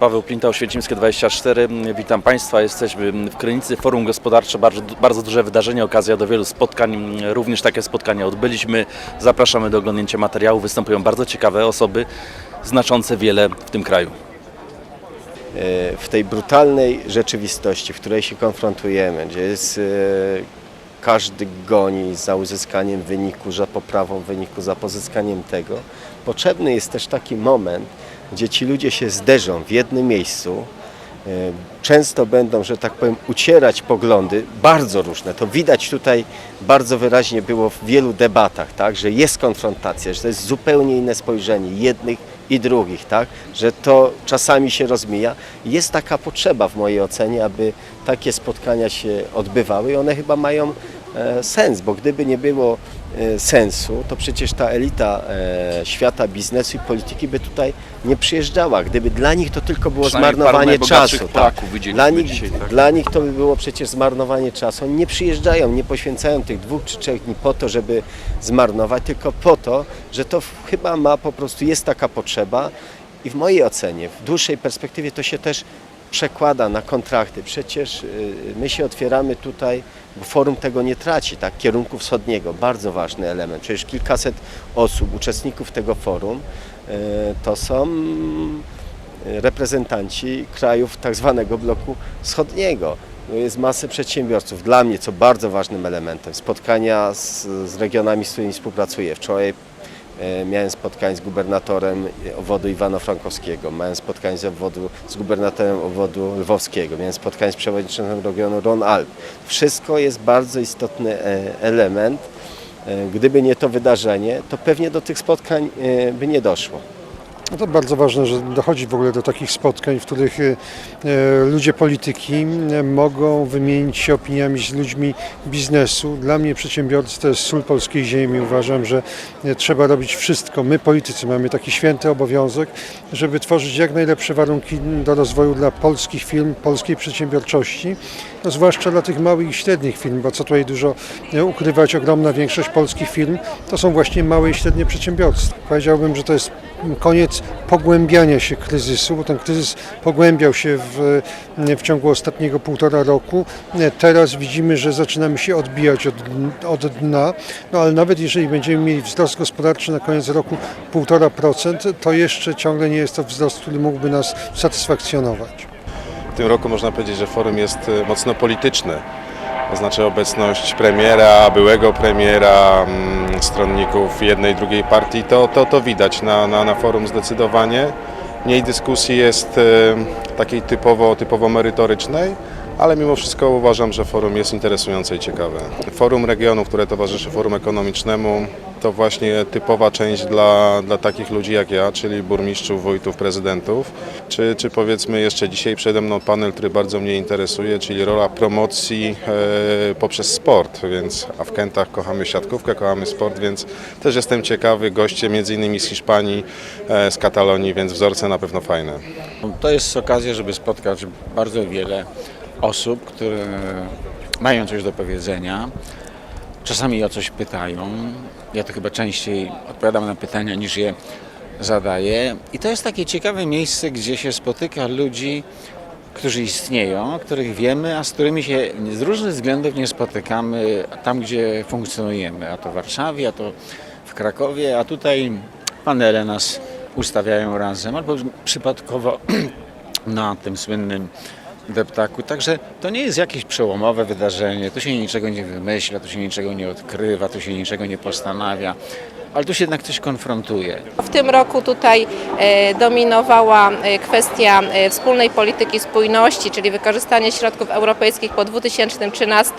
Paweł Plinta, Oświęcimskie 24. Witam Państwa. Jesteśmy w Krynicy, Forum Gospodarcze, bardzo, bardzo duże wydarzenie, okazja do wielu spotkań. Również takie spotkania odbyliśmy. Zapraszamy do oglądnięcia materiału. Występują bardzo ciekawe osoby, znaczące wiele w tym kraju. e, w tej brutalnej rzeczywistości, w której się konfrontujemy, gdzie jest, e, każdy goni za uzyskaniem wyniku, za poprawą wyniku, za pozyskaniem tego, potrzebny jest też taki moment, gdzie ci ludzie się zderzą w jednym miejscu, e, często będą, że tak powiem, ucierać poglądy, bardzo różne. To widać tutaj bardzo wyraźnie było w wielu debatach, tak, że jest konfrontacja, że to jest zupełnie inne spojrzenie jednych i drugich, tak, że to czasami się rozmija. Jest taka potrzeba w mojej ocenie, aby takie spotkania się odbywały i one chyba mają sens, bo gdyby nie było e, sensu, to przecież ta elita e, świata biznesu i polityki by tutaj nie przyjeżdżała. Gdyby dla nich to tylko było zmarnowanie czasu. Widzieliśmy Dla nich, dzisiaj, tak? dla nich to by było przecież zmarnowanie czasu. Oni nie przyjeżdżają, nie poświęcają tych dwóch czy trzech dni po to, żeby zmarnować, tylko po to, że to chyba ma po prostu, jest taka potrzeba i w mojej ocenie, w dłuższej perspektywie to się też przekłada na kontrakty. Przecież y, my się otwieramy tutaj, bo forum tego nie traci, tak, kierunku wschodniego, bardzo ważny element. Przecież kilkaset osób, uczestników tego forum, y, to są reprezentanci krajów tak zwanego bloku wschodniego. No Jest masę przedsiębiorców. Dla mnie, co bardzo ważnym elementem, spotkania z, z regionami, z którymi współpracuję. Wczoraj miałem spotkanie z gubernatorem obwodu Iwano-Frankowskiego, miałem spotkanie z, obwodu, z gubernatorem obwodu lwowskiego, miałem spotkanie z przewodniczącym regionu Ron-Alp. Wszystko jest bardzo istotny e, element. E, Gdyby nie to wydarzenie, to pewnie do tych spotkań e, by nie doszło. No to bardzo ważne, że dochodzi w ogóle do takich spotkań, w których e, e, ludzie polityki mogą wymienić się opiniami z ludźmi biznesu. Dla mnie przedsiębiorcy to jest sól polskiej ziemi. Uważam, że e, trzeba robić wszystko. My politycy mamy taki święty obowiązek, żeby tworzyć jak najlepsze warunki do rozwoju dla polskich firm, polskiej przedsiębiorczości, no zwłaszcza dla tych małych i średnich firm, bo co tutaj dużo ukrywać, ogromna większość polskich firm to są właśnie małe i średnie przedsiębiorstwa. Powiedziałbym, że to jest koniec pogłębiania się kryzysu, bo ten kryzys pogłębiał się w, w ciągu ostatniego półtora roku. Teraz widzimy, że zaczynamy się odbijać od, od dna, no ale nawet jeżeli będziemy mieli wzrost gospodarczy na koniec roku 1,5%, to jeszcze ciągle nie jest to wzrost, który mógłby nas satysfakcjonować. W tym roku można powiedzieć, że forum jest e, mocno polityczne. To znaczy obecność premiera, byłego premiera, mm, stronników jednej, drugiej partii, to, to, to widać na, na, na forum zdecydowanie. Mniej dyskusji jest e, takiej typowo, typowo merytorycznej, ale mimo wszystko uważam, że forum jest interesujące i ciekawe. Forum regionu, które towarzyszy forum ekonomicznemu, to właśnie typowa część dla, dla takich ludzi jak ja, czyli burmistrzów, wójtów, prezydentów, czy, czy powiedzmy jeszcze dzisiaj przede mną panel, który bardzo mnie interesuje, czyli rola promocji e, poprzez sport, więc a w Kętach kochamy siatkówkę, kochamy sport, więc też jestem ciekawy, goście między innymi z Hiszpanii, e, z Katalonii, więc wzorce na pewno fajne. To jest okazja, żeby spotkać bardzo wiele osób, które mają coś do powiedzenia. Czasami o coś pytają. Ja to chyba częściej odpowiadam na pytania niż je zadaję. I to jest takie ciekawe miejsce, gdzie się spotyka ludzi, którzy istnieją, których wiemy, a z którymi się z różnych względów nie spotykamy tam, gdzie funkcjonujemy. A to w Warszawie, a to w Krakowie, a tutaj panele nas ustawiają razem, albo przypadkowo na tym słynnym deptaku. Także to nie jest jakieś przełomowe wydarzenie, tu się niczego nie wymyśla, tu się niczego nie odkrywa, tu się niczego nie postanawia, ale tu się jednak coś konfrontuje. W tym roku tutaj e, dominowała e, kwestia e, wspólnej polityki spójności, czyli wykorzystanie środków europejskich po 2013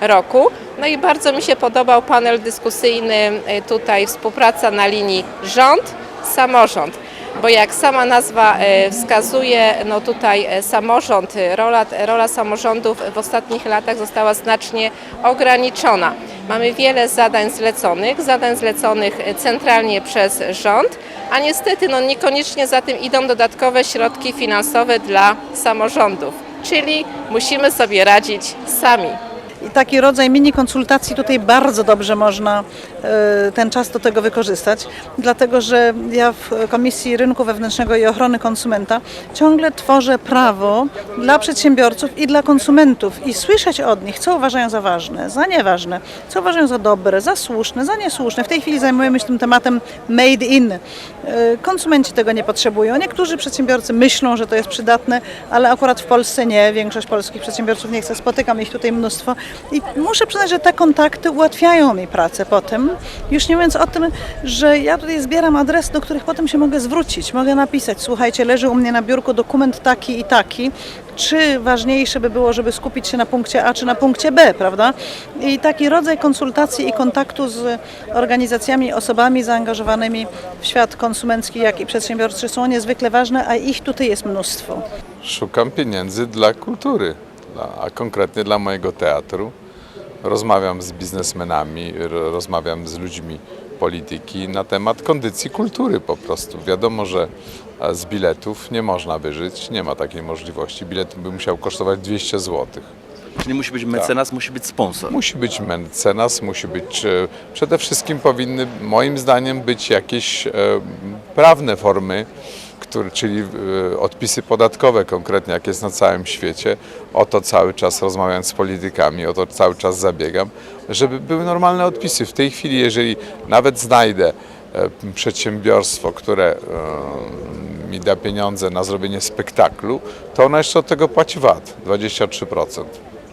roku. No i bardzo mi się podobał panel dyskusyjny tutaj współpraca na linii rząd, samorząd. Bo jak sama nazwa e, wskazuje, no tutaj e, samorząd, e, rola, rola samorządów w ostatnich latach została znacznie ograniczona. Mamy wiele zadań zleconych, zadań zleconych centralnie przez rząd, a niestety no, niekoniecznie za tym idą dodatkowe środki finansowe dla samorządów. Czyli musimy sobie radzić sami. I taki rodzaj mini konsultacji tutaj bardzo dobrze można e, ten czas do tego wykorzystać, dlatego że ja w Komisji Rynku Wewnętrznego i Ochrony Konsumenta ciągle tworzę prawo dla przedsiębiorców i dla konsumentów i słyszeć od nich, co uważają za ważne, za nieważne, co uważają za dobre, za słuszne, za niesłuszne. W tej chwili zajmujemy się tym tematem made in. E, Konsumenci tego nie potrzebują. Niektórzy przedsiębiorcy myślą, że to jest przydatne, ale akurat w Polsce nie. Większość polskich przedsiębiorców nie chce. Spotykam ich tutaj mnóstwo i muszę przyznać, że te kontakty ułatwiają mi pracę potem. Już nie mówiąc o tym, że ja tutaj zbieram adresy, do których potem się mogę zwrócić. Mogę napisać, słuchajcie, leży u mnie na biurku dokument taki i taki. Czy ważniejsze by było, żeby skupić się na punkcie A czy na punkcie B, prawda? I taki rodzaj konsultacji i kontaktu z organizacjami, osobami zaangażowanymi w świat konsumencki, jak i przedsiębiorczy są niezwykle ważne, a ich tutaj jest mnóstwo. Szukam pieniędzy dla kultury, dla, a konkretnie dla mojego teatru. Rozmawiam z biznesmenami, ro- rozmawiam z ludźmi polityki na temat kondycji kultury po prostu. Wiadomo, że z biletów nie można wyżyć, nie ma takiej możliwości. Bilet by musiał kosztować 200 zł. Czyli musi być mecenas, musi być sponsor. Musi być mecenas, musi być. e, Przede wszystkim powinny, moim zdaniem, być jakieś e, prawne formy, które, czyli e, odpisy podatkowe konkretnie, jak jest na całym świecie. O to cały czas rozmawiając z politykami, o to cały czas zabiegam, żeby były normalne odpisy. W tej chwili, jeżeli nawet znajdę e, przedsiębiorstwo, które e, mi da pieniądze na zrobienie spektaklu, to ono jeszcze od tego płaci VAT 23%.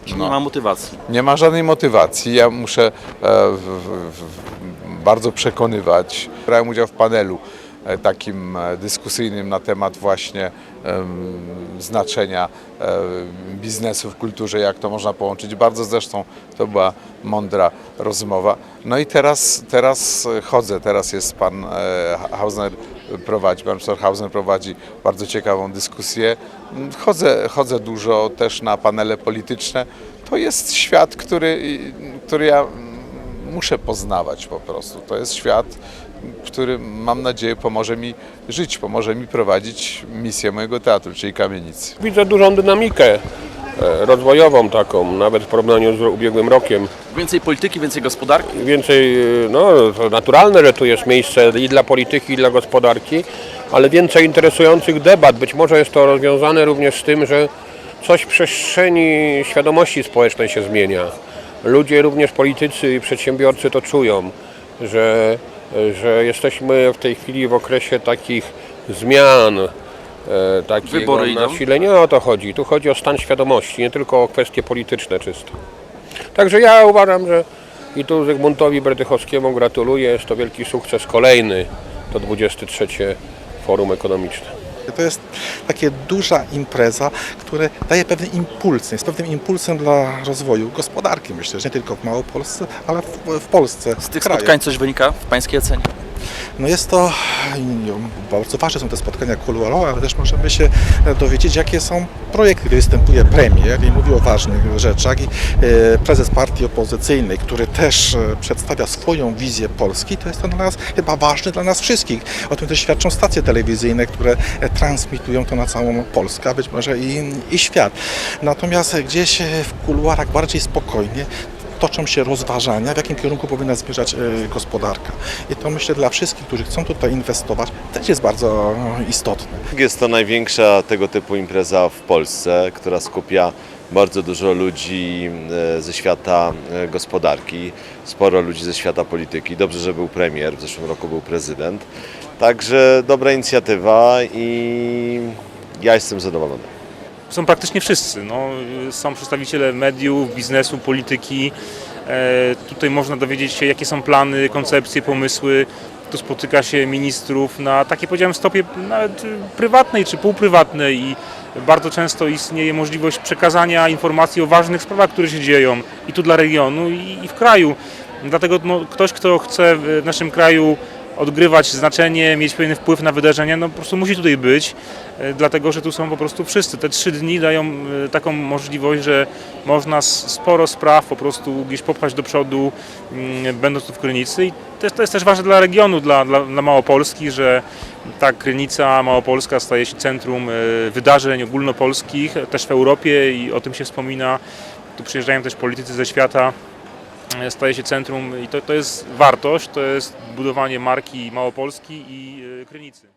Czyli nie ma motywacji. Nie ma żadnej motywacji. Ja muszę e, w, w, bardzo przekonywać. Brałem udział w panelu takim e, dyskusyjnym na temat właśnie znaczenia e, biznesu w kulturze, jak to można połączyć. Bardzo zresztą to była mądra rozmowa. No i teraz, teraz chodzę, teraz jest pan e, Hausner prowadzi, pan profesor Hausner prowadzi bardzo ciekawą dyskusję. Chodzę, chodzę dużo też na panele polityczne. To jest świat, który, który ja muszę poznawać po prostu. To jest świat, który mam nadzieję pomoże mi żyć, pomoże mi prowadzić misję mojego teatru, czyli kamienicy. Widzę dużą dynamikę e, rozwojową taką, nawet w porównaniu z ubiegłym rokiem. Więcej polityki, więcej gospodarki. Więcej, e, no to naturalne, że tu jest miejsce i dla polityki, i dla gospodarki, ale więcej interesujących debat. Być może jest to rozwiązane również z tym, że coś w przestrzeni świadomości społecznej się zmienia. Ludzie, również politycy i przedsiębiorcy to czują, że, że jesteśmy w tej chwili w okresie takich zmian, e, takiego Wybory idą? nasilenia. Nie o to chodzi. Tu chodzi o stan świadomości, nie tylko o kwestie polityczne czysto. Także ja uważam, że i tu Zygmuntowi Bredychowskiemu gratuluję. Jest to wielki sukces kolejny. To 23 Forum Ekonomiczne. To jest takie duża impreza, która daje pewne impulsy, jest pewnym impulsem dla rozwoju gospodarki, myślę, że nie tylko w Małopolsce, ale w, w Polsce. Z tych kraju. spotkań coś wynika w Pańskiej ocenie? No jest to, no, bardzo ważne są te spotkania kuluarowe, ale też możemy się dowiedzieć, jakie są projekty, gdy występuje premier i mówi o ważnych rzeczach. I e, prezes partii opozycyjnej, który też e, przedstawia swoją wizję Polski, to jest to dla nas chyba ważne dla nas wszystkich. O tym też świadczą stacje telewizyjne, które e, transmitują to na całą Polskę, a być może i, i świat. Natomiast gdzieś w kuluarach bardziej spokojnie toczą się rozważania, w jakim kierunku powinna zmierzać e, gospodarka. I to myślę dla wszystkich, którzy chcą tutaj inwestować, też jest bardzo e, istotne. Jest to największa tego typu impreza w Polsce, która skupia bardzo dużo ludzi e, ze świata gospodarki, sporo ludzi ze świata polityki. Dobrze, że był premier, w zeszłym roku był prezydent. Także dobra inicjatywa i ja jestem zadowolony. Są praktycznie wszyscy. No, są przedstawiciele mediów, biznesu, polityki. E, tutaj można dowiedzieć się, jakie są plany, koncepcje, pomysły. Tu spotyka się ministrów na takiej, powiedziałem, stopie nawet prywatnej czy półprywatnej i bardzo często istnieje możliwość przekazania informacji o ważnych sprawach, które się dzieją i tu dla regionu i, i w kraju. Dlatego no, ktoś, kto chce w naszym kraju odgrywać znaczenie, mieć pewien wpływ na wydarzenia, no po prostu musi tutaj być, e, dlatego że tu są po prostu wszyscy. Te trzy dni dają e, taką możliwość, że można sporo spraw po prostu gdzieś popchać do przodu, mm, będąc tu w Krynicy. I to jest, to jest też ważne dla regionu, dla, dla, dla Małopolski, że ta Krynica Małopolska staje się centrum e, wydarzeń ogólnopolskich, też w Europie i o tym się wspomina. Tu przyjeżdżają też politycy ze świata, staje się centrum i to, to jest wartość, to jest budowanie marki Małopolski i e, Krynicy.